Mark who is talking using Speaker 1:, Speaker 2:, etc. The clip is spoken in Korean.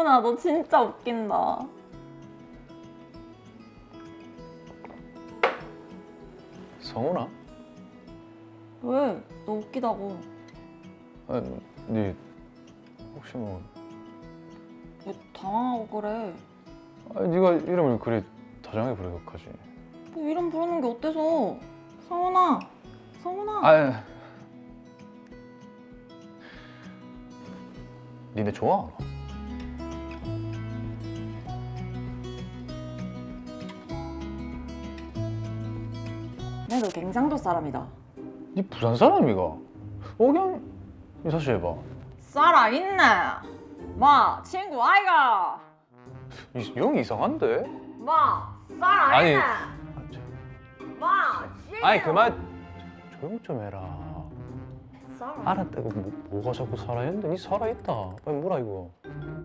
Speaker 1: 성훈아 너 진짜 웃긴다.
Speaker 2: 성훈아?
Speaker 1: 왜? 너 웃기다고.
Speaker 2: 아니, 네 혹시 뭐
Speaker 1: 왜 당황하고 그래?
Speaker 2: 아니, 네가 이름을 그리 다정하게 부르격하지
Speaker 1: 뭐 이름 부르는 게 어때서? 성훈아, 성훈아.
Speaker 2: 아 니네 좋아하나?
Speaker 1: 내가 경상도 사람이다.
Speaker 2: 니 부산 사람이가 억양 인사씨 해봐
Speaker 1: 살아있네. 마, 친구 아이가.
Speaker 2: 이 형이 이상한데?
Speaker 1: 마,
Speaker 2: 아니,
Speaker 1: 살아있네.
Speaker 2: 아, 저-
Speaker 1: 마, 친구.
Speaker 2: 아니 그만 조용 좀 해라
Speaker 1: 살아.
Speaker 2: 알았다고 뭐, 뭐가 자꾸 살아있는데 니 살아있다 빨리 뭐라 이거